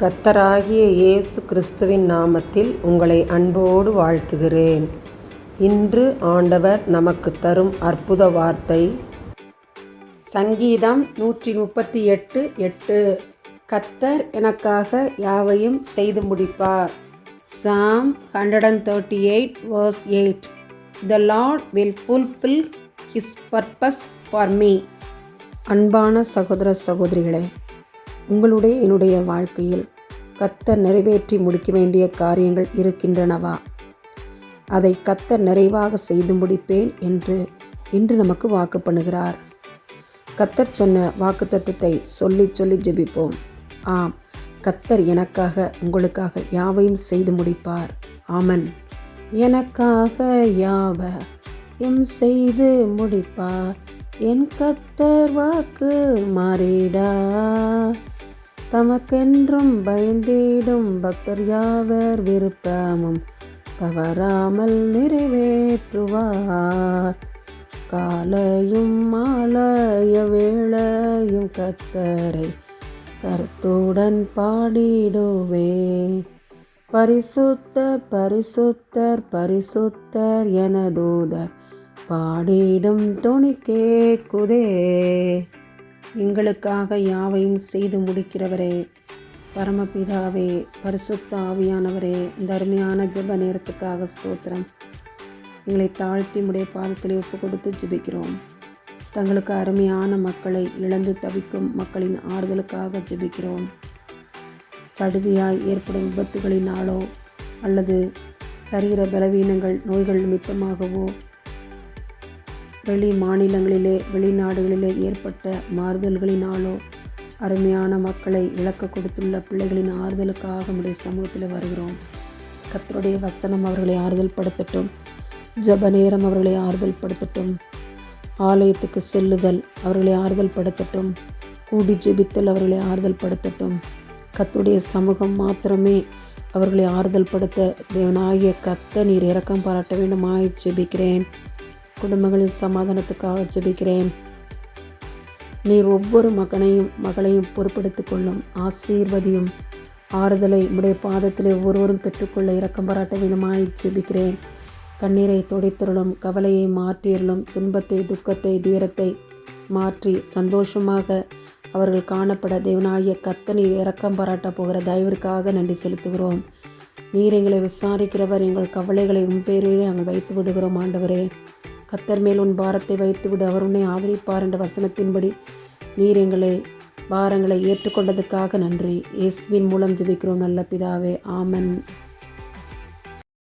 கத்தராகிய இயேசு கிறிஸ்துவின் நாமத்தில் உங்களை அன்போடு வாழ்த்துகிறேன். இன்று ஆண்டவர் நமக்கு தரும் அற்புத வார்த்தை சங்கீதம் நூற்றி முப்பத்தி எட்டு எட்டு. கத்தர் எனக்காக யாவையும் செய்து முடிப்பார். Psalm hundred and thirty eight verse eight the lord will fulfil his purpose for me அன்பான சகோதர சகோதரிகளே உங்களுடைய என்னுடைய வாழ்க்கையில் கத்தர் நிறைவேற்றி முடிக்க வேண்டிய காரியங்கள் இருக்கின்றனவா? அதை கத்தர் நிறைவாக செய்து முடிப்பேன் என்று இன்று நமக்கு வாக்கு பண்ணுகிறார். கத்தர் சொன்ன வாக்குத்தத்தத்தை சொல்லி சொல்லி ஜெபிப்போம். ஆம் கத்தர் எனக்காக உங்களுக்காக யாவையும் செய்து முடிப்பார். ஆமன். எனக்காக யாவ எம் செய்து முடிப்பார். என் கத்தர் வாக்கு மாறிடா. தமக்கென்றும் பயந்தேடும் பக்தர் யாவர் விருப்பமும் தவறாமல் நிறைவேற்றுவார். காலையும் மாலைய வேளையும் கத்தரை கருத்துடன் பாடிடுவேன் பரிசுத்தர் பரிசுத்தர் பரிசுத்தர் என தூதர் பாடிடும் துணி கேட்குதே. எங்களுக்காக யாவையும் செய்து முடிக்கிறவரே. பரமபிதாவே பரிசுத்த ஆவியானவரே இந்த அருமையான ஜெப நேரத்துக்காக ஸ்தோத்திரம். எங்களை தாழ்த்தி முடைய பாதத்தில் ஒப்பு கொடுத்து ஜெபிக்கிறோம். தங்களுக்கு அருமையான மக்களை இழந்து தவிக்கும் மக்களின் ஆறுதலுக்காக ஜெபிக்கிறோம். சடுதியாய் ஏற்படும் விபத்துகளினாலோ அல்லது சரீர பலவீனங்கள் நோய்கள் நிமித்தமாகவோ வெளி மாநிலங்களிலே வெளிநாடுகளிலே ஏற்பட்ட மாறுதல்களினாலோ அருமையான மக்களை விளக்க கொடுத்துள்ள பிள்ளைகளின் ஆறுதலுக்காக நம்முடைய சமூகத்தில் வருகிறோம். கத்தருடைய வசனம் அவர்களை ஆறுதல் படுத்தட்டும் ஜப நேரம் அவர்களை ஆறுதல் படுத்தட்டும் ஆலயத்துக்கு செல்லுதல் அவர்களை ஆறுதல் படுத்தட்டும் கூடி ஜெபித்தல் அவர்களை ஆறுதல் படுத்தட்டும் கத்துடைய சமூகம் மாத்திரமே அவர்களை ஆறுதல் படுத்த தேவனாகிய கத்த நீர் இறக்கம் பாராட்ட வேண்டுமாய் ஜெபிக்கிறேன். குடும்பங்களின் சமாதானத்துக்காக ஜெபிக்கிறேன். நீர் ஒவ்வொரு மகனையும் மகளையும் பொறுப்படுத்திக் கொள்ளும். ஆசீர்வதியும். ஆறுதலை உடைய பாதத்தில் ஒவ்வொருவரும் பெற்றுக்கொள்ள இரக்கம் பாராட்ட வேண்டுமாய் ஜெபிக்கிறேன். கண்ணீரை துடைத்தருளும் கவலையை மாற்றியருளும் துன்பத்தை துக்கத்தை துயரத்தை மாற்றி சந்தோஷமாக அவர்கள் காணப்பட தேவனாகிய கத்தனீர் இரக்கம் பாராட்ட போகிற தயவிற்காக நன்றி செலுத்துகிறோம். நீர் எங்களை விசாரிக்கிறவர் எங்கள் கவலைகளை உன் பேரில் நாங்கள் வைத்து விடுகிறோம் ஆண்டவரே. கத்தர் மேல் உன் பாரத்தை வைத்துவிடு. அவர் உன்னை ஆதரிப்பார் என்ற வசனத்தின்படி நீர் எங்களை பாரங்களை ஏற்றுக்கொண்டதுக்காக நன்றி. இயேசுவின் மூலம் ஜெபிக்கிறோம் நல்ல பிதாவே. ஆமன்.